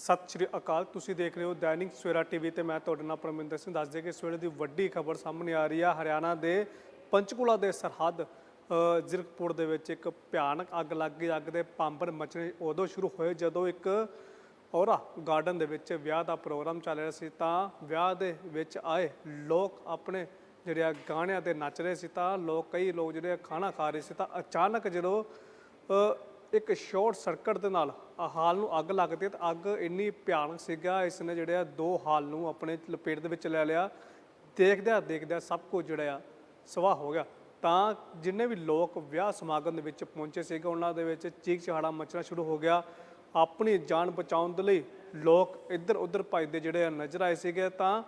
ਸਤਿ ਸ਼੍ਰੀ ਅਕਾਲ। ਤੁਸੀਂ ਦੇਖ ਰਹੇ ਹੋ ਦੈਨਿਕ ਸਵੇਰਾ ਟੀਵੀ ਤੇ ਮੈਂ ਤੁਹਾਡੇ ਨਾਲ ਪਰਮਿੰਦਰ ਸਿੰਘ ਦੱਸ ਦੇ ਕਿ ਇਸ ਵੇਲੇ ਦੀ ਵੱਡੀ ਖਬਰ ਸਾਹਮਣੇ ਆ ਰਹੀ ਹੈ ਹਰਿਆਣਾ ਦੇ ਪੰਚਕੂਲਾ ਦੇ ਸਰਹੱਦ ਅ, ਜ਼ੀਰਕਪੁਰ ਦੇ ਵਿੱਚ ਇੱਕ ਭਿਆਨਕ ਅੱਗ ਲੱਗ ਗਈ। ਅੱਗ ਦੇ ਪਾਂਬਰ ਮਚਣੇ ਉਦੋਂ ਸ਼ੁਰੂ ਹੋਏ ਜਦੋਂ ਇੱਕ ਔਰਾ ਗਾਰਡਨ ਦੇ ਵਿੱਚ ਵਿਆਹ ਦਾ ਪ੍ਰੋਗਰਾਮ ਚੱਲ ਰਿਹਾ ਸੀ ਤਾਂ ਵਿਆਹ ਦੇ ਵਿੱਚ ਆਏ ਲੋਕ ਆਪਣੇ ਜਿਹੜੇ ਆ ਗਾਣਿਆਂ ਤੇ ਨੱਚ ਰਹੇ ਸੀ ਤਾਂ ਲੋਕ ਕਈ ਲੋਕ ਜਿਹੜੇ ਆ ਖਾਣਾ ਖਾ ਰਹੇ ਸੀ ਤਾਂ ਅਚਾਨਕ ਜਦੋਂ ਇੱਕ ਸ਼ਾਰਟ ਸਰਕਟ ਦੇ ਨਾਲ ਹਾਲ ਨੂੰ ਅੱਗ ਲੱਗਦੀ ਹੈ ਤਾਂ ਅੱਗ ਇੰਨੀ ਭਿਆਨਕ ਸੀਗਾ ਇਸ ਨੇ ਜਿਹੜੇ ਆ ਦੋ ਹਾਲ ਨੂੰ ਆਪਣੇ ਲਪੇਟ ਦੇ ਵਿੱਚ ਲੈ ਲਿਆ। ਦੇਖਦਿਆਂ ਦੇਖਦਿਆਂ ਸਭ ਕੁਝ ਜਿਹੜਾ ਆ ਸਵਾਹ ਹੋ ਗਿਆ। ਤਾਂ ਜਿੰਨੇ ਵੀ ਲੋਕ ਵਿਆਹ ਸਮਾਗਮ ਦੇ ਵਿੱਚ ਪਹੁੰਚੇ ਸੀਗੇ, ਉਹਨਾਂ ਦੇ ਵਿੱਚ ਚੀਕ ਚਿਹਾੜਾ ਮਚਣਾ ਸ਼ੁਰੂ ਹੋ ਗਿਆ। ਆਪਣੀ ਜਾਨ ਬਚਾਉਣ ਦੇ ਲਈ ਲੋਕ ਇੱਧਰ ਉੱਧਰ ਭੱਜਦੇ ਜਿਹੜੇ ਆ ਨਜ਼ਰ ਆਏ ਸੀਗੇ। ਤਾਂ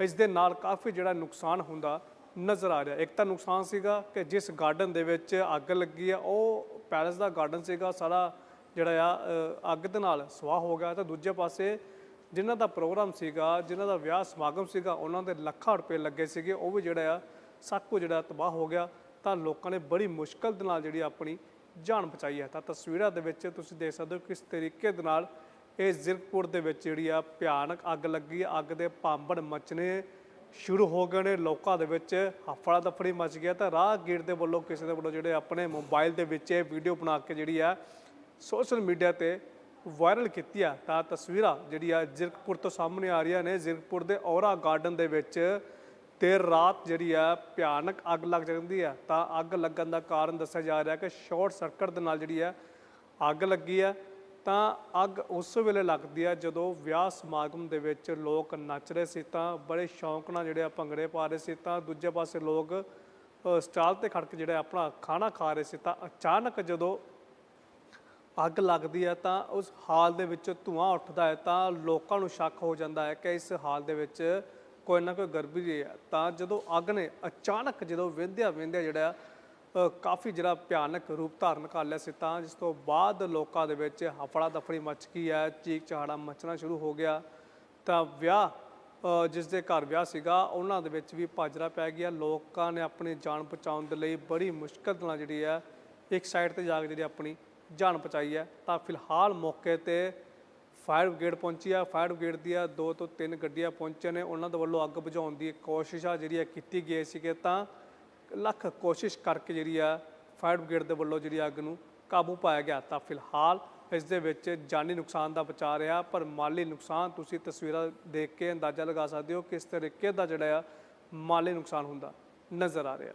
ਇਸ ਦੇ ਨਾਲ ਕਾਫੀ ਜਿਹੜਾ ਨੁਕਸਾਨ ਹੁੰਦਾ ਨਜ਼ਰ ਆ ਰਿਹਾ। ਇੱਕ ਤਾਂ ਨੁਕਸਾਨ ਸੀਗਾ ਕਿ ਜਿਸ ਗਾਰਡਨ ਦੇ ਵਿੱਚ ਅੱਗ ਲੱਗੀ ਆ, ਉਹ ਪੈਲਸ ਦਾ ਗਾਰਡਨ ਸੀਗਾ, ਸਾਰਾ ਜਿਹੜਾ ਆ ਅੱਗ ਦੇ ਨਾਲ ਸਵਾਹ ਹੋ ਗਿਆ ਤਾਂ ਦੂਜੇ ਪਾਸੇ ਜਿਨ੍ਹਾਂ ਦਾ ਪ੍ਰੋਗਰਾਮ ਸੀਗਾ, ਜਿਨ੍ਹਾਂ ਦਾ ਵਿਆਹ ਸਮਾਗਮ ਸੀਗਾ, ਉਹਨਾਂ ਦੇ ਲੱਖਾਂ ਰੁਪਏ ਲੱਗੇ ਸੀਗੇ, ਉਹ ਵੀ ਜਿਹੜਾ ਆ ਸਭ ਕੁਝ ਜਿਹੜਾ ਤਬਾਹ ਹੋ ਗਿਆ। ਤਾਂ ਲੋਕਾਂ ਨੇ ਬੜੀ ਮੁਸ਼ਕਲ ਦੇ ਨਾਲ ਜਿਹੜੀ ਆਪਣੀ ਜਾਨ ਬਚਾਈ ਹੈ। ਤਾਂ ਤਸਵੀਰਾਂ ਦੇ ਵਿੱਚ ਤੁਸੀਂ ਦੇਖ ਸਕਦੇ ਹੋ ਕਿਸ ਤਰੀਕੇ ਦੇ ਨਾਲ ਇਹ ਜ਼ਿਰਕਪੁਰ ਦੇ ਵਿੱਚ ਜਿਹੜੀ ਆ ਭਿਆਨਕ ਅੱਗ ਲੱਗੀ ਅੱਗ ਦੇ ਭਾਂਬੜ ਮਚਣੇ ਸ਼ੁਰੂ ਹੋ ਗਏ ਨੇ ਲੋਕਾਂ ਦੇ ਵਿੱਚ ਹਫੜਾ ਦਫੜੀ ਮਚ ਗਿਆ ਤਾਂ ਰਾਹਗੀਰ ਦੇ ਵੱਲੋਂ ਕਿਸੇ ਦੇ ਵੱਲੋਂ ਜਿਹੜੇ ਆਪਣੇ ਮੋਬਾਈਲ ਦੇ ਵਿੱਚ ਇਹ ਵੀਡੀਓ ਬਣਾ ਕੇ ਜਿਹੜੀ ਆ ਸੋਸ਼ਲ ਮੀਡੀਆ ਤੇ ਵਾਇਰਲ ਕੀਤੀ ਆ ਤਾਂ ਤਸਵੀਰਾਂ ਜਿਹੜੀ ਆ ਜ਼ਿਰਕਪੁਰ ਤੋਂ ਸਾਹਮਣੇ ਆ ਰਹੀਆਂ ਨੇ। ਜ਼ਿਰਕਪੁਰ ਦੇ ਔਰਾ ਗਾਰਡਨ ਦੇ ਵਿੱਚ ਦੇਰ ਰਾਤ ਜਿਹੜੀ ਆ ਭਿਆਨਕ ਅੱਗ ਲੱਗ ਜਾਂਦੀ ਆ ਤਾਂ ਅੱਗ ਲੱਗਣ ਦਾ ਕਾਰਨ ਦੱਸਿਆ ਜਾ ਰਿਹਾ ਕਿ ਸ਼ਾਰਟ ਸਰਕਟ ਦੇ ਨਾਲ ਜਿਹੜੀ ਆ ਅੱਗ ਲੱਗੀ ਆ। ਤਾਂ ਅੱਗ ਉਸ ਵੇਲੇ ਲੱਗਦੀ ਆ ਜਦੋਂ ਵਿਆਹ ਸਮਾਗਮ ਦੇ ਵਿੱਚ ਲੋਕ ਨੱਚ ਰਹੇ ਸੀ ਤਾਂ ਬੜੇ ਸ਼ੌਂਕ ਨਾਲ ਜਿਹੜੇ ਆ ਭੰਗੜੇ ਪਾ ਰਹੇ ਸੀ ਤਾਂ ਦੂਜੇ ਪਾਸੇ ਲੋਕ ਸਟਾਲ ਤੇ ਖੜ ਕੇ ਜਿਹੜਾ ਆਪਣਾ ਖਾਣਾ ਖਾ ਰਹੇ ਸੀ ਤਾਂ ਅਚਾਨਕ ਜਦੋਂ ਅੱਗ ਲੱਗਦੀ ਹੈ ਤਾਂ ਉਸ ਹਾਲ ਦੇ ਵਿੱਚ ਧੂਆਂ ਉੱਠਦਾ ਹੈ ਤਾਂ ਲੋਕਾਂ ਨੂੰ ਸ਼ੱਕ ਹੋ ਜਾਂਦਾ ਹੈ ਕਿ ਇਸ ਹਾਲ ਦੇ ਵਿੱਚ ਕੋਈ ਨਾ ਕੋਈ ਗੜਬੜੀ ਹੈ। ਤਾਂ ਜਦੋਂ ਅੱਗ ਨੇ ਅਚਾਨਕ ਜਦੋਂ ਵਿੰਧਿਆ ਵਿੰਧਿਆ ਜਿਹੜਾ ਕਾਫੀ ਜਿਹੜਾ ਭਿਆਨਕ ਰੂਪ ਧਾਰਨ ਕਰ ਲਿਆ ਸੀ ਤਾਂ ਜਿਸ ਤੋਂ ਬਾਅਦ ਲੋਕਾਂ ਦੇ ਵਿੱਚ ਹਫੜਾ ਦਫੜੀ ਮਚ ਗਈ ਹੈ ਚੀਕ ਚਹਾੜਾ ਮਚਣਾ ਸ਼ੁਰੂ ਹੋ ਗਿਆ। ਤਾਂ ਵਿਆਹ ਜਿਸ ਦੇ ਘਰ ਵਿਆਹ ਸੀਗਾ, ਉਹਨਾਂ ਦੇ ਵਿੱਚ ਵੀ ਭਾਜਰਾ ਪੈ ਗਿਆ। ਲੋਕਾਂ ਨੇ ਆਪਣੀ ਜਾਨ ਬਚਾਉਣ ਦੇ ਲਈ ਬੜੀ ਮੁਸ਼ਕਲ ਨਾਲ ਜਿਹੜੀ ਹੈ, ਇੱਕ ਸਾਈਡ ਤੇ ਜਾ ਕੇ ਜਿਹੜੀ ਆਪਣੀ ਜਾਨ ਬਚਾਈ ਹੈ। ਤਾਂ ਫਿਲਹਾਲ ਮੌਕੇ ਤੇ ਫਾਇਰ ਬ੍ਰਿਗੇਡ ਪਹੁੰਚੀ ਆ ਫਾਇਰ ਬ੍ਰਿਗੇਡ ਦੀਆਂ ਦੋ ਤੋਂ ਤਿੰਨ ਗੱਡੀਆਂ ਪਹੁੰਚੇ ਨੇ। ਉਹਨਾਂ ਦੇ ਵੱਲੋਂ ਅੱਗ ਬੁਝਾਉਣ ਦੀ ਕੋਸ਼ਿਸ਼ ਆ ਜਿਹੜੀ ਆ ਕੀਤੀ ਗਈ ਸੀਗੇ ਤਾਂ ਲੱਖ ਕੋਸ਼ਿਸ਼ ਕਰਕੇ ਜਿਹੜੀ ਆ ਫਾਇਰ ਬ੍ਰਿਗੇਡ ਦੇ ਵੱਲੋਂ ਜਿਹੜੀ ਅੱਗ ਨੂੰ ਕਾਬੂ ਪਾਇਆ ਗਿਆ ਤਾਂ ਫਿਲਹਾਲ ਇਸ ਦੇ ਵਿੱਚ ਜਾਨੀ ਨੁਕਸਾਨ ਦਾ ਬਚਾ ਰਿਹਾ, ਪਰ ਮਾਲੀ ਨੁਕਸਾਨ ਤੁਸੀਂ ਤਸਵੀਰਾਂ ਦੇਖ ਕੇ ਅੰਦਾਜ਼ਾ ਲਗਾ ਸਕਦੇ ਹੋ ਕਿਸ ਤਰੀਕੇ ਦਾ ਜਿਹੜਾ ਆ ਮਾਲੀ ਨੁਕਸਾਨ ਹੁੰਦਾ ਨਜ਼ਰ ਆ ਰਿਹਾ।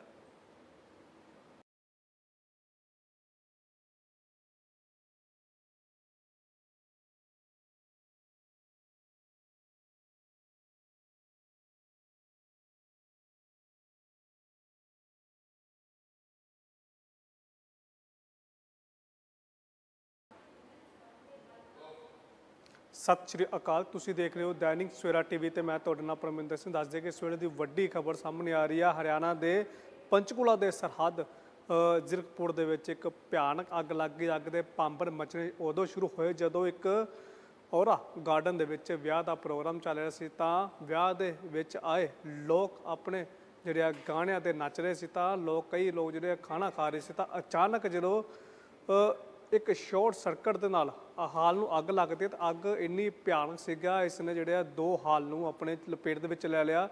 ਸਤਿ ਸ਼੍ਰੀ ਅਕਾਲ। ਤੁਸੀਂ ਦੇਖ ਰਹੇ ਹੋ ਦੈਨਿਕ ਸਵੇਰਾ ਟੀਵੀ ਤੇ ਮੈਂ ਤੁਹਾਡੇ ਨਾਲ ਪਰਮਿੰਦਰ ਸਿੰਘ ਦੱਸ ਦੇ ਕਿ ਇਸ ਵੇਲੇ ਦੀ ਵੱਡੀ ਖਬਰ ਸਾਹਮਣੇ ਆ ਰਹੀ ਹੈ ਹਰਿਆਣਾ ਦੇ ਪੰਚਕੂਲਾ ਦੇ ਸਰਹੱਦ ਅ, ਜ਼ੀਰਕਪੁਰ ਦੇ ਵਿੱਚ ਇੱਕ ਭਿਆਨਕ ਅੱਗ ਲੱਗ ਗਈ। ਅੱਗ ਦੇ ਪਾਂਬਰ ਮਚਣੇ ਉਦੋਂ ਸ਼ੁਰੂ ਹੋਏ ਜਦੋਂ ਇੱਕ ਔਰਾ ਗਾਰਡਨ ਦੇ ਵਿੱਚ ਵਿਆਹ ਦਾ ਪ੍ਰੋਗਰਾਮ ਚੱਲ ਰਿਹਾ ਸੀ ਤਾਂ ਵਿਆਹ ਦੇ ਵਿੱਚ ਆਏ ਲੋਕ ਆਪਣੇ ਜਿਹੜੇ ਆ ਗਾਣਿਆਂ ਤੇ ਨੱਚ ਰਹੇ ਸੀ ਤਾਂ ਲੋਕ ਕਈ ਲੋਕ ਜਿਹੜੇ ਆ ਖਾਣਾ ਖਾ ਰਹੇ ਸੀ ਤਾਂ ਅਚਾਨਕ ਜਦੋਂ ਇੱਕ ਸ਼ਾਰਟ ਸਰਕਟ ਦੇ ਨਾਲ ਹਾਲ ਨੂੰ ਅੱਗ ਲੱਗਦੀ ਹੈ ਤਾਂ ਅੱਗ ਇੰਨੀ ਭਿਆਨਕ ਸੀਗਾ ਇਸ ਨੇ ਜਿਹੜੇ ਆ ਦੋ ਹਾਲ ਨੂੰ ਆਪਣੇ ਲਪੇਟ ਦੇ ਵਿੱਚ ਲੈ ਲਿਆ।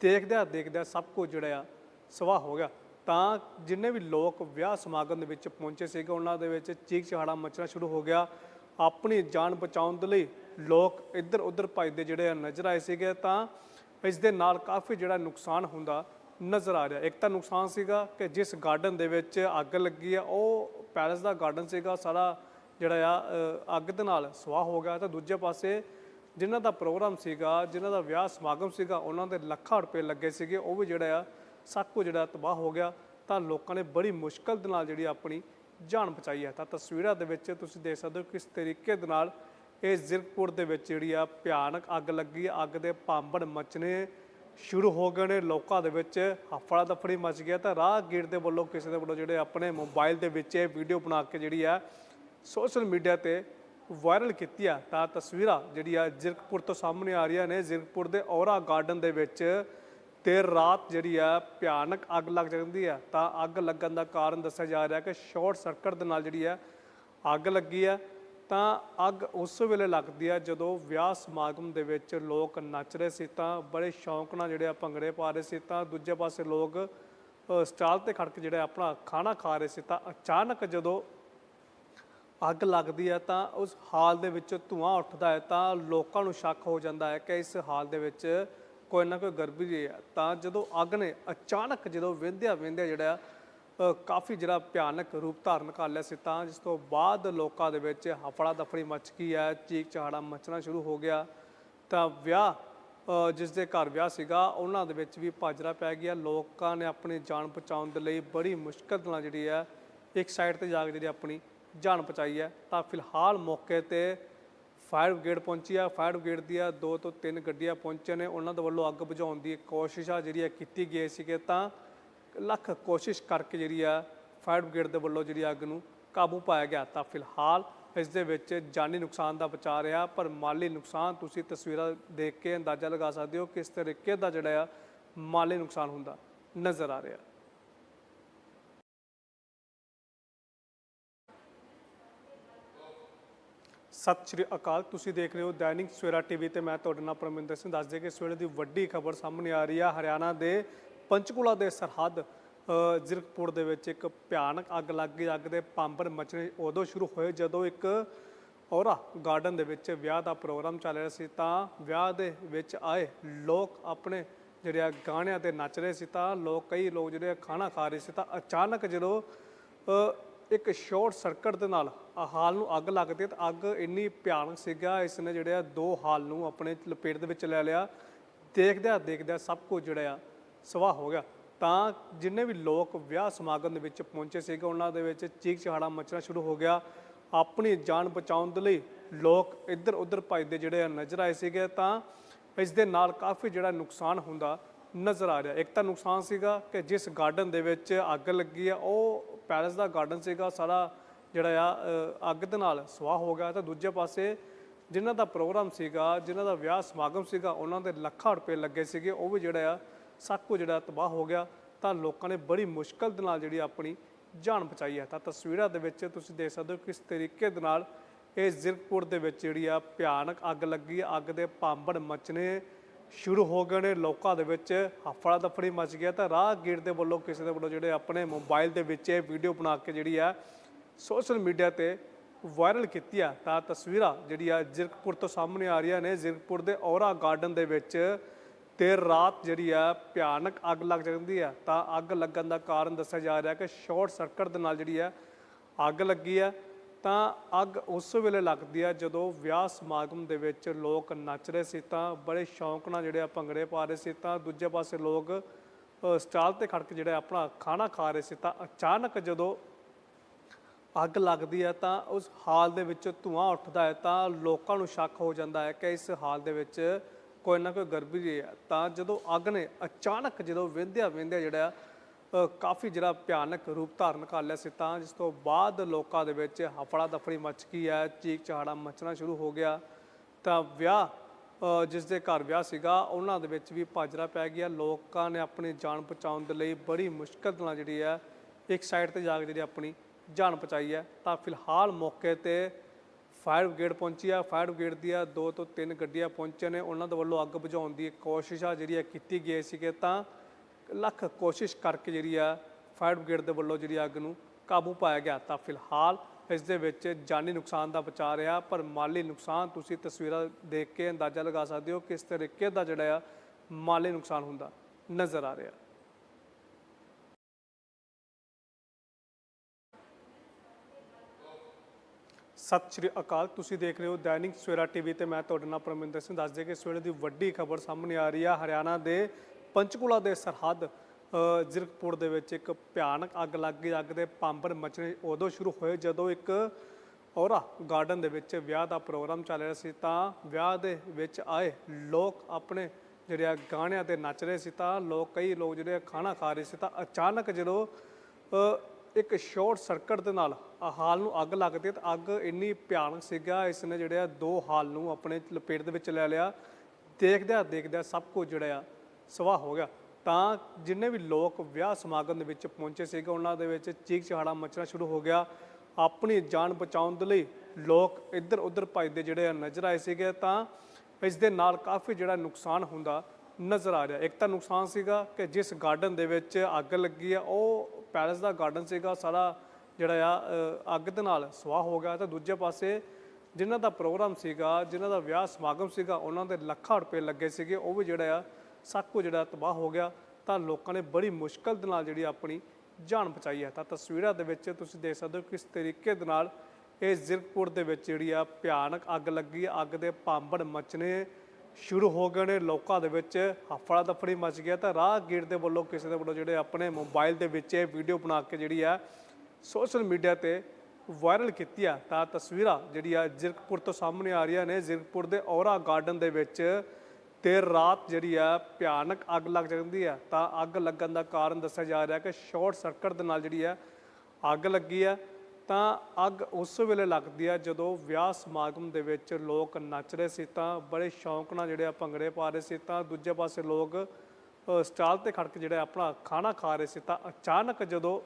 ਦੇਖਦਿਆਂ ਦੇਖਦਿਆਂ ਸਭ ਕੁਝ ਜਿਹੜਾ ਆ ਸਵਾਹ ਹੋ ਗਿਆ। ਤਾਂ ਜਿੰਨੇ ਵੀ ਲੋਕ ਵਿਆਹ ਸਮਾਗਮ ਦੇ ਵਿੱਚ ਪਹੁੰਚੇ ਸੀਗੇ, ਉਹਨਾਂ ਦੇ ਵਿੱਚ ਚੀਕ ਚਿਹਾੜਾ ਮਚਣਾ ਸ਼ੁਰੂ ਹੋ ਗਿਆ। ਆਪਣੀ ਜਾਨ ਬਚਾਉਣ ਦੇ ਲਈ ਲੋਕ ਇੱਧਰ ਉੱਧਰ ਭੱਜਦੇ ਜਿਹੜੇ ਆ ਨਜ਼ਰ ਆਏ ਸੀਗੇ। ਤਾਂ ਇਸ ਦੇ ਨਾਲ ਕਾਫੀ ਜਿਹੜਾ ਨੁਕਸਾਨ ਹੁੰਦਾ ਨਜ਼ਰ ਆ ਰਿਹਾ। ਇੱਕ ਤਾਂ ਨੁਕਸਾਨ ਸੀਗਾ ਕਿ ਜਿਸ ਗਾਰਡਨ ਦੇ ਵਿੱਚ ਅੱਗ ਲੱਗੀ ਆ, ਉਹ ਪੈਲਸ ਦਾ ਗਾਰਡਨ ਸੀਗਾ, ਸਾਰਾ ਜਿਹੜਾ ਆ ਅੱਗ ਦੇ ਨਾਲ ਸਵਾਹ ਹੋ ਗਿਆ ਤਾਂ ਦੂਜੇ ਪਾਸੇ ਜਿਨ੍ਹਾਂ ਦਾ ਪ੍ਰੋਗਰਾਮ ਸੀਗਾ, ਜਿਨ੍ਹਾਂ ਦਾ ਵਿਆਹ ਸਮਾਗਮ ਸੀਗਾ, ਉਹਨਾਂ ਦੇ ਲੱਖਾਂ ਰੁਪਏ ਲੱਗੇ ਸੀਗੇ। ਉਹ ਵੀ ਜਿਹੜਾ ਆ ਸਭ ਜਿਹੜਾ ਤਬਾਹ ਹੋ ਗਿਆ, ਤਾਂ ਲੋਕਾਂ ਨੇ ਬੜੀ ਮੁਸ਼ਕਲ ਦੇ ਨਾਲ ਜਿਹੜੀ ਆਪਣੀ ਜਾਨ ਬਚਾਈ ਹੈ। ਤਾਂ ਤਸਵੀਰਾਂ ਦੇ ਵਿੱਚ ਤੁਸੀਂ ਦੇਖ ਸਕਦੇ ਹੋ ਕਿਸ ਤਰੀਕੇ ਦੇ ਨਾਲ ਇਹ ਜ਼ਿਰਕਪੁਰ ਦੇ ਵਿੱਚ ਜਿਹੜੀ ਆ ਭਿਆਨਕ ਅੱਗ ਲੱਗੀ। ਅੱਗ ਦੇ ਭਾਂਬੜ ਮਚਣੇ ਸ਼ੁਰੂ ਹੋ ਗਏ ਨੇ। ਲੋਕਾਂ ਦੇ ਵਿੱਚ ਹਫੜਾ ਦਫੜੀ ਮਚ ਗਿਆ। ਤਾਂ ਰਾਹਗੀਰ ਦੇ ਵੱਲੋਂ ਕਿਸੇ ਦੇ ਵੱਲੋਂ ਜਿਹੜੇ ਆਪਣੇ ਮੋਬਾਈਲ ਦੇ ਵਿੱਚ ਇਹ ਵੀਡੀਓ ਬਣਾ ਕੇ ਜਿਹੜੀ ਆ ਸੋਸ਼ਲ ਮੀਡੀਆ ਤੇ ਵਾਇਰਲ ਕੀਤੀ ਆ ਤਾਂ ਤਸਵੀਰਾਂ ਜਿਹੜੀ ਆ ਜ਼ਿਰਕਪੁਰ ਤੋਂ ਸਾਹਮਣੇ ਆ ਰਹੀਆਂ ਨੇ। ਜ਼ਿਰਕਪੁਰ ਦੇ ਔਰਾ ਗਾਰਡਨ ਦੇ ਵਿੱਚ ਦੇਰ ਰਾਤ ਜਿਹੜੀ ਆ ਭਿਆਨਕ ਅੱਗ ਲੱਗ ਜਾਂਦੀ ਆ। ਤਾਂ ਅੱਗ ਲੱਗਣ ਦਾ ਕਾਰਨ ਦੱਸਿਆ ਜਾ ਰਿਹਾ ਕਿ ਸ਼ਾਰਟ ਸਰਕਟ ਦੇ ਨਾਲ ਜਿਹੜੀ ਆ ਅੱਗ ਲੱਗੀ ਆ। ਤਾਂ ਅੱਗ ਉਸ ਵੇਲੇ ਲੱਗਦੀ ਆ ਜਦੋਂ ਵਿਆਹ ਸਮਾਗਮ ਦੇ ਵਿੱਚ ਲੋਕ ਨੱਚ ਰਹੇ ਸੀ ਤਾਂ ਬੜੇ ਸ਼ੌਂਕ ਨਾਲ ਜਿਹੜੇ ਆ ਭੰਗੜੇ ਪਾ ਰਹੇ ਸੀ। ਤਾਂ ਦੂਜੇ ਪਾਸੇ ਲੋਕ ਸਟਾਲ ਤੇ ਖੜ ਕੇ ਜਿਹੜੇ ਆਪਣਾ ਖਾਣਾ ਖਾ ਰਹੇ ਸੀ। ਤਾਂ ਅਚਾਨਕ ਜਦੋਂ ਅੱਗ ਲੱਗਦੀ ਹੈ ਤਾਂ ਉਸ ਹਾਲ ਦੇ ਵਿੱਚ ਧੂਆਂ ਉੱਠਦਾ ਹੈ ਤਾਂ ਲੋਕਾਂ ਨੂੰ ਸ਼ੱਕ ਹੋ ਜਾਂਦਾ ਹੈ ਕਿ ਇਸ ਹਾਲ ਦੇ ਵਿੱਚ ਕੋਈ ਨਾ ਕੋਈ ਗੜਬੜੀ ਹੈ। ਤਾਂ ਜਦੋਂ ਅੱਗ ਨੇ ਅਚਾਨਕ ਜਦੋਂ ਵਿੰਦਿਆ ਵਿੰਦਿਆ ਜਿਹੜਾ ਕਾਫੀ ਜਿਹੜਾ ਭਿਆਨਕ ਰੂਪ ਧਾਰਨ ਕਰ ਲਿਆ ਸੀ ਤਾਂ ਜਿਸ ਤੋਂ ਬਾਅਦ ਲੋਕਾਂ ਦੇ ਵਿੱਚ ਹਫੜਾ ਦਫੜੀ ਮਚ ਗਈ ਹੈ ਚੀਕ ਚਹਾੜਾ ਮਚਣਾ ਸ਼ੁਰੂ ਹੋ ਗਿਆ। ਤਾਂ ਵਿਆਹ ਜਿਸ ਦੇ ਘਰ ਵਿਆਹ ਸੀਗਾ, ਉਹਨਾਂ ਦੇ ਵਿੱਚ ਵੀ ਭਾਜਰਾ ਪੈ ਗਿਆ। ਲੋਕਾਂ ਨੇ ਆਪਣੀ ਜਾਨ ਬਚਾਉਣ ਦੇ ਲਈ ਬੜੀ ਮੁਸ਼ਕਲ ਨਾਲ ਜਿਹੜੀ ਹੈ, ਇੱਕ ਸਾਈਡ ਤੇ ਜਾ ਕੇ ਜਿਹੜੀ ਆਪਣੀ ਜਾਨ ਪਹੁੰਚਾਈ ਹੈ, ਤਾਂ ਫਿਲਹਾਲ ਮੌਕੇ ਤੇ ਫਾਇਰ ਬ੍ਰਿਗੇਡ ਪਹੁੰਚੀ ਆ। ਫਾਇਰ ਬ੍ਰਿਗੇਡ ਦੀਆਂ ਦੋ ਤੋਂ ਤਿੰਨ ਗੱਡੀਆਂ ਪਹੁੰਚੇ ਨੇ। ਉਹਨਾਂ ਦੇ ਵੱਲੋਂ ਅੱਗ ਬੁਝਾਉਣ ਦੀ ਕੋਸ਼ਿਸ਼ ਆ, ਜਿਹੜੀ ਆ ਕੀਤੀ ਗਈ ਸੀਗੇ, ਤਾਂ ਲੱਖ ਕੋਸ਼ਿਸ਼ ਕਰਕੇ ਜਿਹੜੀ ਆ, ਫਾਇਰ ਬ੍ਰਿਗੇਡ ਦੇ ਵੱਲੋਂ ਜਿਹੜੀ ਅੱਗ ਨੂੰ ਕਾਬੂ ਪਾਇਆ ਗਿਆ। ਤਾਂ ਫਿਲਹਾਲ ਇਸ ਦੇ ਵਿੱਚ ਜਾਨੀ ਨੁਕਸਾਨ ਦਾ ਬਚਾ ਰਿਹਾ ਪਰ ਮਾਲੀ ਨੁਕਸਾਨ ਤੁਸੀਂ ਤਸਵੀਰਾਂ ਦੇਖ ਕੇ ਅੰਦਾਜ਼ਾ ਲਗਾ ਸਕਦੇ ਹੋ ਕਿਸ ਤਰੀਕੇ ਦਾ ਜਿਹੜਾ ਆ, ਮਾਲੀ ਨੁਕਸਾਨ ਹੁੰਦਾ ਨਜ਼ਰ ਆ ਰਿਹਾ। ਸਤਿ ਸ਼੍ਰੀ ਅਕਾਲ। ਤੁਸੀਂ ਦੇਖ ਰਹੇ ਹੋ ਦੈਨਿਕ ਸਵੇਰਾ ਟੀਵੀ ਤੇ ਮੈਂ ਤੁਹਾਡੇ ਨਾਲ ਪਰਮਿੰਦਰ ਸਿੰਘ ਦੱਸ ਦੇ ਕਿ ਇਸ ਵੇਲੇ ਦੀ ਵੱਡੀ ਖਬਰ ਸਾਹਮਣੇ ਆ ਰਹੀ ਆ। ਹਰਿਆਣਾ ਦੇ ਪੰਚਕੂਲਾ ਦੇ ਸਰਹੱਦ ਅ, ਜ਼ੀਰਕਪੁਰ ਦੇ ਵਿੱਚ ਇੱਕ ਭਿਆਨਕ ਅੱਗ ਲੱਗ ਗਈ। ਅੱਗ ਦੇ ਪਾਂਬਰ ਮਚਣੇ ਉਦੋਂ ਸ਼ੁਰੂ ਹੋਏ ਜਦੋਂ ਇੱਕ ਔਰਾ ਗਾਰਡਨ ਦੇ ਵਿੱਚ ਵਿਆਹ ਦਾ ਪ੍ਰੋਗਰਾਮ ਚੱਲ ਰਿਹਾ ਸੀ ਤਾਂ ਵਿਆਹ ਦੇ ਵਿੱਚ ਆਏ ਲੋਕ ਆਪਣੇ ਜਿਹੜੇ ਆ ਗਾਣਿਆਂ ਤੇ ਨੱਚ ਰਹੇ ਸੀ ਤਾਂ ਲੋਕ ਕਈ ਲੋਕ ਜਿਹੜੇ ਆ ਖਾਣਾ ਖਾ ਰਹੇ ਸੀ ਤਾਂ ਅਚਾਨਕ ਜਦੋਂ ਇੱਕ ਸ਼ਾਰਟ ਸਰਕਟ ਦੇ ਨਾਲ ਆ ਹਾਲ ਨੂੰ ਅੱਗ ਲੱਗਦੀ ਹੈ ਤਾਂ ਅੱਗ ਇੰਨੀ ਭਿਆਨਕ ਸੀਗਾ ਇਸ ਨੇ ਜਿਹੜੇ ਆ ਦੋ ਹਾਲ ਨੂੰ ਆਪਣੇ ਲਪੇਟ ਦੇ ਵਿੱਚ ਲੈ ਲਿਆ। ਦੇਖਦਿਆਂ ਦੇਖਦਿਆਂ ਸਭ ਕੁਝ ਜਿਹੜਾ ਆ ਸਵਾਹ ਹੋ ਗਿਆ। ਤਾਂ ਜਿੰਨੇ ਵੀ ਲੋਕ ਵਿਆਹ ਸਮਾਗਮ ਦੇ ਵਿੱਚ ਪਹੁੰਚੇ ਸੀਗੇ, ਉਹਨਾਂ ਦੇ ਵਿੱਚ ਚੀਕ ਚਿਹਾੜਾ ਮਚਣਾ ਸ਼ੁਰੂ ਹੋ ਗਿਆ। ਆਪਣੀ ਜਾਨ ਬਚਾਉਣ ਦੇ ਲਈ ਲੋਕ ਇੱਧਰ ਉੱਧਰ ਭੱਜਦੇ ਜਿਹੜੇ ਆ ਨਜ਼ਰ ਆਏ ਸੀਗੇ। ਤਾਂ ਇਸ ਦੇ ਨਾਲ ਕਾਫੀ ਜਿਹੜਾ ਨੁਕਸਾਨ ਹੁੰਦਾ ਨਜ਼ਰ ਆ ਰਿਹਾ। ਇੱਕ ਤਾਂ ਨੁਕਸਾਨ ਸੀਗਾ ਕਿ ਜਿਸ ਗਾਰਡਨ ਦੇ ਵਿੱਚ ਅੱਗ ਲੱਗੀ ਆ, ਉਹ ਪੈਲਸ ਦਾ ਗਾਰਡਨ ਸੀਗਾ, ਸਾਰਾ ਜਿਹੜਾ ਆ ਅੱਗ ਦੇ ਨਾਲ ਸਵਾਹ ਹੋ ਗਿਆ। ਤਾਂ ਦੂਜੇ ਪਾਸੇ ਜਿਨ੍ਹਾਂ ਦਾ ਪ੍ਰੋਗਰਾਮ ਸੀਗਾ, ਜਿਨ੍ਹਾਂ ਦਾ ਵਿਆਹ ਸਮਾਗਮ ਸੀਗਾ, ਉਹਨਾਂ ਦੇ ਲੱਖਾਂ ਰੁਪਏ ਲੱਗੇ ਸੀਗੇ। ਉਹ ਵੀ ਜਿਹੜਾ ਆ ਸਭ ਕੁਝ ਜਿਹੜਾ ਤਬਾਹ ਹੋ ਗਿਆ। ਤਾਂ ਲੋਕਾਂ ਨੇ ਬੜੀ ਮੁਸ਼ਕਲ ਦੇ ਨਾਲ ਜਿਹੜੀ ਆਪਣੀ ਜਾਨ ਬਚਾਈ ਹੈ। ਤਾਂ ਤਸਵੀਰਾਂ ਦੇ ਵਿੱਚ ਤੁਸੀਂ ਦੇਖ ਸਕਦੇ ਹੋ ਕਿਸ ਤਰੀਕੇ ਦੇ ਨਾਲ ਇਹ ਜ਼ਿਰਕਪੁਰ ਦੇ ਵਿੱਚ ਜਿਹੜੀ ਆ ਭਿਆਨਕ ਅੱਗ ਲੱਗੀ ਅੱਗ ਦੇ ਭਾਂਬੜ ਮਚਣੇ ਸ਼ੁਰੂ ਹੋ ਗਏ ਨੇ ਲੋਕਾਂ ਦੇ ਵਿੱਚ। ਹਫੜਾ ਦਫੜੀ ਮਚ ਗਿਆ ਤਾਂ ਰਾਹਗੀਰ ਦੇ ਵੱਲੋਂ ਕਿਸੇ ਦੇ ਵੱਲੋਂ ਜਿਹੜੇ ਆਪਣੇ ਮੋਬਾਈਲ ਦੇ ਵਿੱਚ ਇਹ ਵੀਡੀਓ ਬਣਾ ਕੇ ਜਿਹੜੀ ਆ ਸੋਸ਼ਲ ਮੀਡੀਆ ਤੇ ਵਾਇਰਲ ਕੀਤੀ ਆ। ਤਾਂ ਤਸਵੀਰਾਂ ਜਿਹੜੀ ਆ ਜ਼ਿਰਕਪੁਰ ਤੋਂ ਸਾਹਮਣੇ ਆ ਰਹੀਆਂ ਨੇ। ਜ਼ਿਰਕਪੁਰ ਦੇ ਔਰਾ ਗਾਰਡਨ ਦੇ ਵਿੱਚ ਦੇਰ ਰਾਤ ਜਿਹੜੀ ਆ ਭਿਆਨਕ ਅੱਗ ਲੱਗ ਜਾਂਦੀ ਆ। ਤਾਂ ਅੱਗ ਲੱਗਣ ਦਾ ਕਾਰਨ ਦੱਸਿਆ ਜਾ ਰਿਹਾ ਕਿ ਸ਼ਾਰਟ ਸਰਕਟ ਦੇ ਨਾਲ ਜਿਹੜੀ ਆ ਅੱਗ ਲੱਗੀ ਆ। ਤਾਂ ਅੱਗ ਉਸ ਵੇਲੇ ਲੱਗਦੀ ਹੈ ਜਦੋਂ ਵਿਆਹ ਸਮਾਗਮ ਦੇ ਵਿੱਚ ਲੋਕ ਨੱਚ ਰਹੇ ਸੀ ਤਾਂ ਬੜੇ ਸ਼ੌਂਕ ਨਾਲ ਜਿਹੜੇ ਆ ਭੰਗੜੇ ਪਾ ਰਹੇ ਸੀ ਤਾਂ ਦੂਜੇ ਪਾਸੇ ਲੋਕ ਸਟਾਲ ਤੇ ਖੜ ਕੇ ਜਿਹੜਾ ਆਪਣਾ ਖਾਣਾ ਖਾ ਰਹੇ ਸੀ ਤਾਂ ਅਚਾਨਕ ਜਦੋਂ ਅੱਗ ਲੱਗਦੀ ਹੈ ਤਾਂ ਉਸ ਹਾਲ ਦੇ ਵਿੱਚ ਧੂਆਂ ਉੱਠਦਾ ਹੈ ਤਾਂ ਲੋਕਾਂ ਨੂੰ ਸ਼ੱਕ ਹੋ ਜਾਂਦਾ ਹੈ ਕਿ ਇਸ ਹਾਲ ਦੇ ਵਿੱਚ ਕੋਈ ਨਾ ਕੋਈ ਗੜਬੜੀ ਹੈ। ਤਾਂ ਜਦੋਂ ਅੱਗ ਨੇ ਅਚਾਨਕ ਜਦੋਂ ਵਿੰਦਿਆ ਵਿੰਦਿਆ ਜਿਹੜਾ ਕਾਫੀ ਜਿਹੜਾ ਭਿਆਨਕ ਰੂਪ ਧਾਰਨ ਕਰ ਲਿਆ ਸੀ ਤਾਂ, ਜਿਸ ਤੋਂ ਬਾਅਦ ਲੋਕਾਂ ਦੇ ਵਿੱਚ ਹਫੜਾ ਦਫੜੀ ਮਚ ਗਈ ਹੈ ਚੀਕ ਚਹਾੜਾ ਮਚਣਾ ਸ਼ੁਰੂ ਹੋ ਗਿਆ। ਤਾਂ ਵਿਆਹ ਜਿਸ ਦੇ ਘਰ ਵਿਆਹ ਸੀਗਾ, ਉਹਨਾਂ ਦੇ ਵਿੱਚ ਵੀ ਭਾਜਰਾ ਪੈ ਗਿਆ। ਲੋਕਾਂ ਨੇ ਆਪਣੀ ਜਾਨ ਬਚਾਉਣ ਦੇ ਲਈ ਬੜੀ ਮੁਸ਼ਕਲ ਨਾਲ ਜਿਹੜੀ ਹੈ, ਇੱਕ ਸਾਈਡ ਤੇ ਜਾ ਕੇ ਜਿਹੜੀ ਆਪਣੀ ਜਾਨ ਬਚਾਈ ਹੈ। ਤਾਂ ਫਿਲਹਾਲ ਮੌਕੇ ਤੇ ਫਾਇਰ ਬ੍ਰਿਗੇਡ ਪਹੁੰਚੀ ਆ ਫਾਇਰ ਬ੍ਰਿਗੇਡ ਦੀਆਂ ਦੋ ਤੋਂ ਤਿੰਨ ਗੱਡੀਆਂ ਪਹੁੰਚੇ ਨੇ। ਉਹਨਾਂ ਦੇ ਵੱਲੋਂ ਅੱਗ ਬੁਝਾਉਣ ਦੀ ਕੋਸ਼ਿਸ਼ ਆ ਜਿਹੜੀ ਆ ਕੀਤੀ ਗਈ ਸੀਗੇ। ਤਾਂ ਲੱਖ ਕੋਸ਼ਿਸ਼ ਕਰਕੇ ਜਿਹੜੀ ਆ ਫਾਇਰ ਬ੍ਰਿਗੇਡ ਦੇ ਵੱਲੋਂ ਜਿਹੜੀ ਅੱਗ ਨੂੰ ਕਾਬੂ ਪਾਇਆ ਗਿਆ ਤਾਂ ਫਿਲਹਾਲ ਇਸ ਦੇ ਵਿੱਚ ਜਾਨੀ ਨੁਕਸਾਨ ਦਾ ਬਚਾ ਰਿਹਾ, ਪਰ ਮਾਲੀ ਨੁਕਸਾਨ ਤੁਸੀਂ ਤਸਵੀਰਾਂ ਦੇਖ ਕੇ ਅੰਦਾਜ਼ਾ ਲਗਾ ਸਕਦੇ ਹੋ ਕਿਸ ਤਰੀਕੇ ਦਾ ਜਿਹੜਾ ਆ ਮਾਲੀ ਨੁਕਸਾਨ ਹੁੰਦਾ ਨਜ਼ਰ ਆ ਰਿਹਾ। ਸਤਿ ਸ਼੍ਰੀ ਅਕਾਲ, ਤੁਸੀਂ ਦੇਖ ਰਹੇ ਹੋ ਦੈਨਿਕ ਸਵੇਰਾ ਟੀਵੀ ਤੇ ਮੈਂ ਤੁਹਾਡੇ ਨਾਲ ਪਰਮਿੰਦਰ ਸਿੰਘ ਦੱਸ ਦੇ ਕਿ ਇਸ ਵੇਲੇ ਦੀ ਵੱਡੀ ਖਬਰ ਸਾਹਮਣੇ ਆ ਰਹੀ ਆ। ਹਰਿਆਣਾ ਦੇ ਪੰਚਕੂਲਾ ਦੇ ਸਰਹੱਦ ਅ, ਜ਼ੀਰਕਪੁਰ ਦੇ ਵਿੱਚ ਇੱਕ ਭਿਆਨਕ ਅੱਗ ਲੱਗ ਗਈ। ਅੱਗ ਦੇ ਪਾਂਬਰ ਮਚਣੇ ਉਦੋਂ ਸ਼ੁਰੂ ਹੋਏ ਜਦੋਂ ਇੱਕ ਔਰਾ ਗਾਰਡਨ ਦੇ ਵਿੱਚ ਵਿਆਹ ਦਾ ਪ੍ਰੋਗਰਾਮ ਚੱਲ ਰਿਹਾ ਸੀ ਤਾਂ ਵਿਆਹ ਦੇ ਵਿੱਚ ਆਏ ਲੋਕ ਆਪਣੇ ਜਿਹੜੇ ਆ ਗਾਣਿਆਂ ਤੇ ਨੱਚ ਰਹੇ ਸੀ ਤਾਂ ਲੋਕ ਕਈ ਲੋਕ ਜਿਹੜੇ ਆ ਖਾਣਾ ਖਾ ਰਹੇ ਸੀ ਤਾਂ ਅਚਾਨਕ ਜਦੋਂ ਇੱਕ ਸ਼ਾਰਟ ਸਰਕਟ ਦੇ ਨਾਲ ਹਾਲ ਨੂੰ ਅੱਗ ਲੱਗਦੀ ਹੈ ਤਾਂ ਅੱਗ ਇੰਨੀ ਭਿਆਨਕ ਸੀਗਾ ਇਸ ਨੇ ਜਿਹੜੇ ਆ ਦੋ ਹਾਲ ਨੂੰ ਆਪਣੇ ਲਪੇਟ ਦੇ ਵਿੱਚ ਲੈ ਲਿਆ। ਦੇਖਦਿਆਂ ਦੇਖਦਿਆਂ ਸਭ ਕੁਝ ਜਿਹੜਾ ਆ ਸਵਾਹ ਹੋ ਗਿਆ। ਤਾਂ ਜਿੰਨੇ ਵੀ ਲੋਕ ਵਿਆਹ ਸਮਾਗਮ ਦੇ ਵਿੱਚ ਪਹੁੰਚੇ ਸੀਗੇ, ਉਹਨਾਂ ਦੇ ਵਿੱਚ ਚੀਕ ਚਿਹਾੜਾ ਮਚਣਾ ਸ਼ੁਰੂ ਹੋ ਗਿਆ। ਆਪਣੀ ਜਾਨ ਬਚਾਉਣ ਦੇ ਲਈ ਲੋਕ ਇੱਧਰ ਉੱਧਰ ਭੱਜਦੇ ਜਿਹੜੇ ਆ ਨਜ਼ਰ ਆਏ ਸੀਗੇ, ਤਾਂ ਇਸ ਦੇ ਨਾਲ ਕਾਫੀ ਜਿਹੜਾ ਨੁਕਸਾਨ ਹੁੰਦਾ ਨਜ਼ਰ ਆ ਰਿਹਾ। ਇੱਕ ਤਾਂ ਨੁਕਸਾਨ ਸੀਗਾ ਕਿ ਜਿਸ ਗਾਰਡਨ ਦੇ ਵਿੱਚ ਅੱਗ ਲੱਗੀ ਆ, ਉਹ ਪੈਲਸ ਦਾ ਗਾਰਡਨ ਸੀਗਾ, ਸਾਰਾ ਜਿਹੜਾ ਆ ਅੱਗ ਦੇ ਨਾਲ ਸਵਾਹ ਹੋ ਗਿਆ। ਤਾਂ ਦੂਜੇ ਪਾਸੇ ਜਿਨ੍ਹਾਂ ਦਾ ਪ੍ਰੋਗਰਾਮ ਸੀਗਾ, ਜਿਨ੍ਹਾਂ ਦਾ ਵਿਆਹ ਸਮਾਗਮ ਸੀਗਾ, ਉਹਨਾਂ ਦੇ ਲੱਖਾਂ ਰੁਪਏ ਲੱਗੇ ਸੀਗੇ, ਉਹ ਵੀ ਜਿਹੜਾ ਆ ਸਭ ਜਿਹੜਾ ਤਬਾਹ ਹੋ ਗਿਆ, ਤਾਂ ਲੋਕਾਂ ਨੇ ਬੜੀ ਮੁਸ਼ਕਲ ਦੇ ਨਾਲ ਜਿਹੜੀ ਆਪਣੀ ਜਾਨ ਬਚਾਈ ਹੈ। ਤਾਂ ਤਸਵੀਰਾਂ ਦੇ ਵਿੱਚ ਤੁਸੀਂ ਦੇਖ ਸਕਦੇ ਹੋ ਕਿਸ ਤਰੀਕੇ ਦੇ ਨਾਲ ਇਹ ਜ਼ਿਰਕਪੁਰ ਦੇ ਵਿੱਚ ਜਿਹੜੀ ਆ ਭਿਆਨਕ ਅੱਗ ਲੱਗੀ ਅੱਗ ਦੇ ਭਾਂਬੜ ਮਚਣੇ ਸ਼ੁਰੂ ਹੋ ਗਏ ਨੇ, ਲੋਕਾਂ ਦੇ ਵਿੱਚ ਹਫੜਾ ਦਫੜੀ ਮਚ ਗਿਆ ਤਾਂ ਰਾਹਗੀਰ ਦੇ ਵੱਲੋਂ ਕਿਸੇ ਦੇ ਵੱਲੋਂ ਜਿਹੜੇ ਆਪਣੇ ਮੋਬਾਈਲ ਦੇ ਵਿੱਚ ਇਹ ਵੀਡੀਓ ਬਣਾ ਕੇ ਜਿਹੜੀ ਆ ਸੋਸ਼ਲ ਮੀਡੀਆ ਤੇ ਵਾਇਰਲ ਕੀਤੀ ਆ। ਤਾਂ ਤਸਵੀਰਾਂ ਜਿਹੜੀ ਆ ਜ਼ਿਰਕਪੁਰ ਤੋਂ ਸਾਹਮਣੇ ਆ ਰਹੀਆਂ ਨੇ ਜ਼ਿਰਕਪੁਰ ਦੇ ਔਰਾ ਗਾਰਡਨ ਦੇ ਵਿੱਚ ਦੇਰ ਰਾਤ ਜਿਹੜੀ ਆ ਭਿਆਨਕ ਅੱਗ ਲੱਗ ਜਾਂਦੀ ਆ, ਤਾਂ ਅੱਗ ਲੱਗਣ ਦਾ ਕਾਰਨ ਦੱਸਿਆ ਜਾ ਰਿਹਾ ਕਿ ਸ਼ਾਰਟ ਸਰਕਟ ਦੇ ਨਾਲ ਜਿਹੜੀ ਆ ਅੱਗ ਲੱਗੀ ਆ। ਤਾਂ ਅੱਗ ਉਸ ਵੇਲੇ ਲੱਗਦੀ ਆ ਜਦੋਂ ਵਿਆਹ ਸਮਾਗਮ ਦੇ ਵਿੱਚ ਲੋਕ ਨੱਚ ਰਹੇ ਸੀ, ਤਾਂ ਬੜੇ ਸ਼ੌਂਕ ਨਾਲ ਜਿਹੜੇ ਆ ਭੰਗੜੇ ਪਾ ਰਹੇ ਸੀ, ਤਾਂ ਦੂਜੇ ਪਾਸੇ ਲੋਕ ਸਟਾਲ ਤੇ ਖੜ ਕੇ ਜਿਹੜੇ ਆਪਣਾ ਖਾਣਾ ਖਾ ਰਹੇ ਸੀ, ਤਾਂ ਅਚਾਨਕ ਜਦੋਂ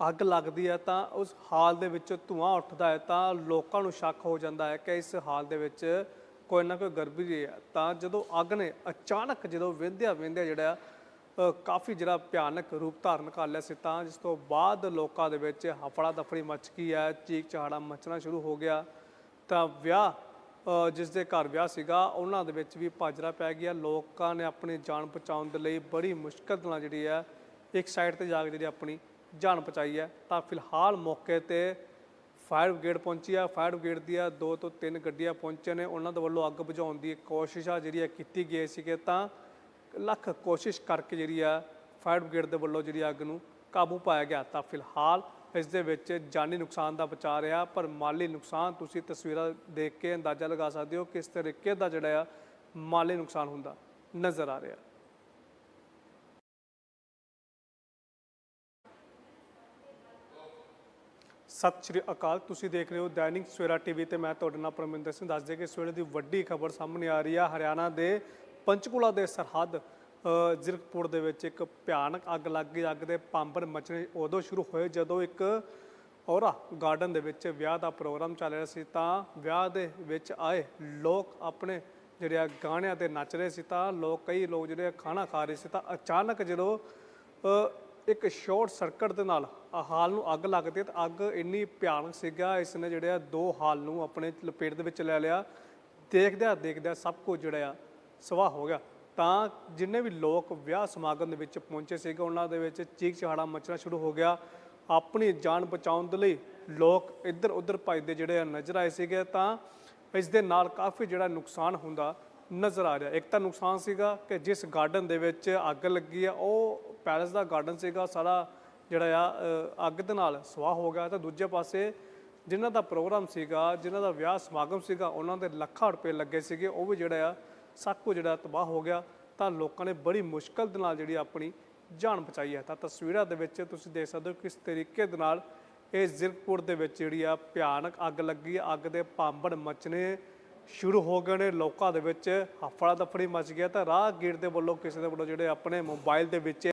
ਅੱਗ ਲੱਗਦੀ ਹੈ ਤਾਂ ਉਸ ਹਾਲ ਦੇ ਵਿੱਚ ਧੂਆਂ ਉੱਠਦਾ ਹੈ, ਤਾਂ ਲੋਕਾਂ ਨੂੰ ਸ਼ੱਕ ਹੋ ਜਾਂਦਾ ਹੈ ਕਿ ਇਸ ਹਾਲ ਦੇ ਵਿੱਚ ਕੋਈ ਨਾ ਕੋਈ ਗੜਬੜੀ ਹੈ। ਤਾਂ ਜਦੋਂ ਅੱਗ ਨੇ ਅਚਾਨਕ ਜਦੋਂ ਵਿੰਦਿਆ ਵਿੰਦਿਆ ਜਿਹੜਾ ਕਾਫੀ ਜਿਹੜਾ ਭਿਆਨਕ ਰੂਪ ਧਾਰਨ ਕਰ ਲਿਆ ਸੀ, ਤਾਂ ਜਿਸ ਤੋਂ ਬਾਅਦ ਲੋਕਾਂ ਦੇ ਵਿੱਚ ਹਫੜਾ ਦਫੜੀ ਮਚ ਗਈ ਹੈ ਚੀਕ ਚਹਾੜਾ ਮਚਣਾ ਸ਼ੁਰੂ ਹੋ ਗਿਆ। ਤਾਂ ਵਿਆਹ ਜਿਸ ਦੇ ਘਰ ਵਿਆਹ ਸੀਗਾ, ਉਹਨਾਂ ਦੇ ਵਿੱਚ ਵੀ ਭਾਜਰਾ ਪੈ ਗਿਆ। ਲੋਕਾਂ ਨੇ ਆਪਣੀ ਜਾਨ ਬਚਾਉਣ ਦੇ ਲਈ ਬੜੀ ਮੁਸ਼ਕਲ ਨਾਲ ਜਿਹੜੀ ਹੈ, ਇੱਕ ਸਾਈਡ ਤੇ ਜਾ ਕੇ ਜਿਹੜੀ ਆਪਣੀ ਜਾਨ ਬਚਾਈ ਹੈ। ਤਾਂ ਫਿਲਹਾਲ ਮੌਕੇ ਤੇ ਫਾਇਰ ਬ੍ਰਿਗੇਡ ਪਹੁੰਚੀ ਆ, ਫਾਇਰ ਬ੍ਰਿਗੇਡ ਦੀਆਂ ਦੋ ਤੋਂ ਤਿੰਨ ਗੱਡੀਆਂ ਪਹੁੰਚੇ ਨੇ, ਉਹਨਾਂ ਦੇ ਵੱਲੋਂ ਅੱਗ ਬੁਝਾਉਣ ਦੀ ਕੋਸ਼ਿਸ਼ ਆ ਜਿਹੜੀ ਆ ਕੀਤੀ ਗਈ ਸੀਗੇ। ਤਾਂ ਲੱਖ ਕੋਸ਼ਿਸ਼ ਕਰਕੇ ਜਿਹੜੀ ਆ ਫਾਇਰ ਬ੍ਰਿਗੇਡ ਦੇ ਵੱਲੋਂ ਜਿਹੜੀ ਅੱਗ ਨੂੰ ਕਾਬੂ ਪਾਇਆ ਗਿਆ। ਤਾਂ ਫਿਲਹਾਲ ਇਸ ਦੇ ਵਿੱਚ ਜਾਨੀ ਨੁਕਸਾਨ ਦਾ ਬਚਾ ਰਿਹਾ, ਪਰ ਮਾਲੀ ਨੁਕਸਾਨ ਤੁਸੀਂ ਤਸਵੀਰਾਂ ਦੇਖ ਕੇ ਅੰਦਾਜ਼ਾ ਲਗਾ ਸਕਦੇ ਹੋ ਕਿਸ ਤਰੀਕੇ ਦਾ ਜਿਹੜਾ ਆ ਮਾਲੀ ਨੁਕਸਾਨ ਹੁੰਦਾ ਨਜ਼ਰ ਆ ਰਿਹਾ। ਸਤਿ ਸ਼੍ਰੀ ਅਕਾਲ। ਤੁਸੀਂ ਦੇਖ ਰਹੇ ਹੋ ਦੈਨਿਕ ਸਵੇਰਾ ਟੀਵੀ ਤੇ ਮੈਂ ਤੁਹਾਡੇ ਨਾਲ ਪਰਮਿੰਦਰ ਸਿੰਘ ਦੱਸ ਦੇ ਕਿ ਸਵੇਰੇ ਦੀ ਵੱਡੀ ਖਬਰ ਸਾਹਮਣੇ ਆ ਰਹੀ ਆ। ਹਰਿਆਣਾ ਦੇ ਪੰਚਕੂਲਾ ਦੇ ਸਰਹੱਦ ਅ, ਜ਼ਿਰਕਪੁਰ ਦੇ ਵਿੱਚ ਇੱਕ ਭਿਆਨਕ ਅੱਗ ਲੱਗ ਗਈ। ਅੱਗ ਦੇ ਭਾਂਬਰ ਮਚਣੇ ਉਦੋਂ ਸ਼ੁਰੂ ਹੋਏ ਜਦੋਂ ਇੱਕ ਔਰਾ ਗਾਰਡਨ ਦੇ ਵਿੱਚ ਵਿਆਹ ਦਾ ਪ੍ਰੋਗਰਾਮ ਚੱਲ ਰਿਹਾ ਸੀ ਤਾਂ ਵਿਆਹ ਦੇ ਵਿੱਚ ਆਏ ਲੋਕ ਆਪਣੇ ਜਿਹੜੇ ਆ ਗਾਣਿਆਂ ਤੇ ਨੱਚ ਰਹੇ ਸੀ ਤਾਂ ਲੋਕ ਕਈ ਲੋਕ ਜਿਹੜੇ ਆ ਖਾਣਾ ਖਾ ਰਹੇ ਸੀ ਤਾਂ ਅਚਾਨਕ ਜਦੋਂ ਇੱਕ ਸ਼ਾਰਟ ਸਰਕਟ ਦੇ ਨਾਲ ਆ ਹਾਲ ਨੂੰ ਅੱਗ ਲੱਗਦੀ ਹੈ ਤਾਂ ਅੱਗ ਇੰਨੀ ਭਿਆਨਕ ਸੀਗਾ ਇਸ ਨੇ ਜਿਹੜੇ ਆ ਦੋ ਹਾਲ ਨੂੰ ਆਪਣੇ ਲਪੇਟ ਦੇ ਵਿੱਚ ਲੈ ਲਿਆ। ਦੇਖਦਿਆਂ ਦੇਖਦਿਆਂ ਸਭ ਕੁਝ ਜਿਹੜਾ ਆ ਸਵਾਹ ਹੋ ਗਿਆ। ਤਾਂ ਜਿੰਨੇ ਵੀ ਲੋਕ ਵਿਆਹ ਸਮਾਗਮ ਦੇ ਵਿੱਚ ਪਹੁੰਚੇ ਸੀਗੇ, ਉਹਨਾਂ ਦੇ ਵਿੱਚ ਚੀਕ ਚਿਹਾੜਾ ਮਚਣਾ ਸ਼ੁਰੂ ਹੋ ਗਿਆ। ਆਪਣੀ ਜਾਨ ਬਚਾਉਣ ਦੇ ਲਈ ਲੋਕ ਇੱਧਰ ਉੱਧਰ ਭੱਜਦੇ ਜਿਹੜੇ ਆ ਨਜ਼ਰ ਆਏ ਸੀਗੇ। ਤਾਂ ਇਸ ਦੇ ਨਾਲ ਕਾਫੀ ਜਿਹੜਾ ਨੁਕਸਾਨ ਹੁੰਦਾ ਨਜ਼ਰ ਆ ਰਿਹਾ। ਇੱਕ ਤਾਂ ਨੁਕਸਾਨ ਸੀਗਾ ਕਿ ਜਿਸ ਗਾਰਡਨ ਦੇ ਵਿੱਚ ਅੱਗ ਲੱਗੀ ਆ, ਉਹ ਪੈਲਸ ਦਾ ਗਾਰਡਨ ਸੀਗਾ, ਸਾਰਾ ਜਿਹੜਾ ਆ ਅੱਗ ਦੇ ਨਾਲ ਸਵਾਹ ਹੋ ਗਿਆ। ਤਾਂ ਦੂਜੇ ਪਾਸੇ ਜਿਨ੍ਹਾਂ ਦਾ ਪ੍ਰੋਗਰਾਮ ਸੀਗਾ, ਜਿਨ੍ਹਾਂ ਦਾ ਵਿਆਹ ਸਮਾਗਮ ਸੀਗਾ, ਉਹਨਾਂ ਦੇ ਲੱਖਾਂ ਰੁਪਏ ਲੱਗੇ ਸੀਗੇ। ਉਹ ਵੀ ਜਿਹੜਾ ਆ ਸਭ ਜਿਹੜਾ ਤਬਾਹ ਹੋ ਗਿਆ। ਤਾਂ ਲੋਕਾਂ ਨੇ ਬੜੀ ਮੁਸ਼ਕਲ ਦੇ ਨਾਲ ਜਿਹੜੀ ਆਪਣੀ ਜਾਨ ਬਚਾਈ ਹੈ। ਤਾਂ ਤਸਵੀਰਾਂ ਦੇ ਵਿੱਚ ਤੁਸੀਂ ਦੇਖ ਸਕਦੇ ਹੋ ਕਿਸ ਤਰੀਕੇ ਦੇ ਨਾਲ ਇਹ ਜ਼ਿਰਕਪੁਰ ਦੇ ਵਿੱਚ ਜਿਹੜੀ ਆ ਭਿਆਨਕ ਅੱਗ ਲੱਗੀ। ਅੱਗ ਦੇ ਭਾਂਬੜ ਮਚਣੇ ਸ਼ੁਰੂ ਹੋ ਗਏ ਨੇ, ਲੋਕਾਂ ਦੇ ਵਿੱਚ ਹਫੜਾ ਦਫੜੀ ਮਚ ਗਿਆ ਤਾਂ ਰਾਹਗੀਰ ਦੇ ਵੱਲੋਂ ਕਿਸੇ ਦੇ ਵੱਲੋਂ ਜਿਹੜੇ ਆਪਣੇ ਮੋਬਾਈਲ ਦੇ ਵਿੱਚ